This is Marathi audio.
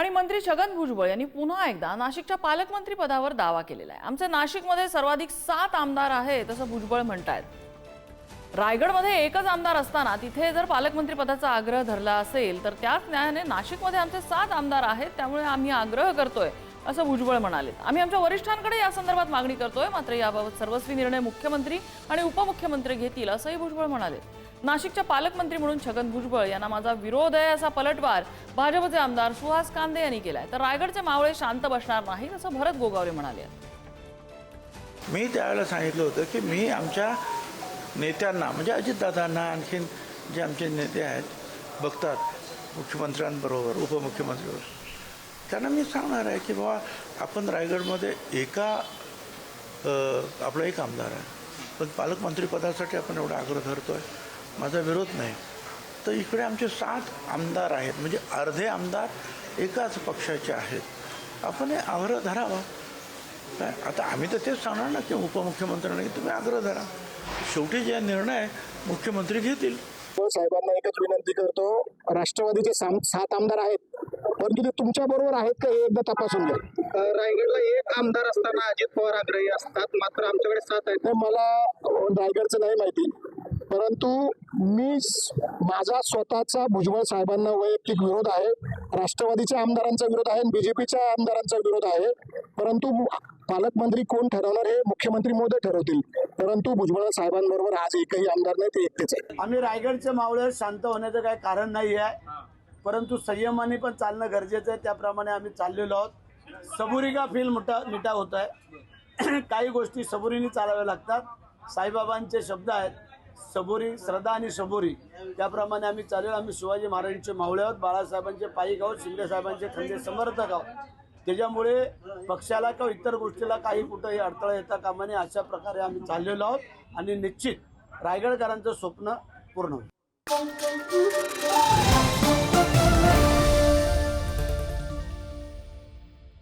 आणि मंत्री छगन भुजबळ यांनी पुन्हा एकदा नाशिकच्या पालकमंत्री पदावर दावा केलेला आहे. आमचे नाशिकमध्ये सर्वाधिक सात आमदार आहेत असं भुजबळ म्हणतायत. रायगडमध्ये एकच आमदार असताना तिथे जर पालकमंत्री पदाचा आग्रह धरला असेल तर त्याच न्यायाने नाशिकमध्ये आमचे सात आमदार आहेत त्यामुळे आम्ही आग्रह करतोय असं भुजबळ म्हणाले. आम्ही आमच्या वरिष्ठांकडे या संदर्भात मागणी करतोय मात्र याबाबत सर्वस्वी निर्णय मुख्यमंत्री आणि उपमुख्यमंत्री घेतील असंही भुजबळ म्हणाले. नाशिकच्या पालकमंत्री म्हणून छगन भुजबळ यांना माझा विरोध आहे असा पलटवार भाजपचे आमदार सुहास कांदे यांनी केलाय. तर रायगडचे मावळे शांत बसणार नाहीत असं भरत गोगावले म्हणाले. मी त्यावेळेला सांगितलं होतं की मी आमच्या नेत्यांना म्हणजे अजितदादांना आणखीन जे आमचे नेते आहेत बघतात मुख्यमंत्र्यांबरोबर उपमुख्यमंत्रीबरोबर त्यांना मी सांगणार आहे की बाबा आपण रायगडमध्ये एका आपला एक आमदार आहे. पण पालकमंत्रीपदासाठी आपण एवढा आग्रह धरतो आहे माझा विरोध नाही. तर इकडे आमचे सात आमदार आहेत. म्हणजे अर्धे आमदार एकाच पक्षाचे आहेत. आपण हे आग्रह धरावा. काय? आता आम्ही तर तेच सांगणार ना की उपमुख्यमंत्र्यांना तुम्ही आग्रह धरा. शेवटी जे निर्णय मुख्यमंत्री घेतील. तो साहेबांना एकच विनंती करतो. राष्ट्रवादीचे साम- सात आमदार आहेत. परंतु ते तुमच्या बरोबर आहेत का हे एकदा तपासून घ्या. रायगडला एक आमदार असताना अजित पवार आग्रही असतात. मात्र आमच्याकडे सात आहेत. तर मला रायगडचं नाही माहिती. परंतु मी माझा स्वतःचा भुजबळ साहेबांना वैयक्तिक विरोध आहे. राष्ट्रवादीच्या आमदारांचा विरोध आहे बीजेपीच्या आमदारांचा विरोध आहे. परंतु पालकमंत्री कोण ठरवणार हे मुख्यमंत्री मोदी ठरवतील. परंतु भुजबळ साहेबांबरोबर आज एकही आमदार नाही ते एकटेच आहे आम्ही रायगडच्या मावळ्यावर शांत होण्याचं काही कारण नाही आहे. परंतु संयमाने पण चालणं गरजेचं आहे. त्याप्रमाणे आम्ही चाललेलो आहोत. सबुरी का फील मोठा मिठा होत आहे. काही गोष्टी सबुरीने चालाव्या लागतात. साईबाबांचे शब्द आहेत सबुरी श्रद्धा आणि सबुरी. त्याप्रमाणे आम्ही चालेल. आम्ही शिवाजी महाराजांचे मावळे आहोत बाळासाहेबांचे पाईक आहोत शिंदेसाहेबांचे खंदे समर्थक आहोत. त्याच्यामुळे पक्षाला किंवा इतर गोष्टीला काही कुठंही अडथळा येता कामा नये अशा प्रकारे आम्ही चाललेलो आहोत. आणि निश्चित रायगडकरांचं स्वप्न पूर्ण होईल.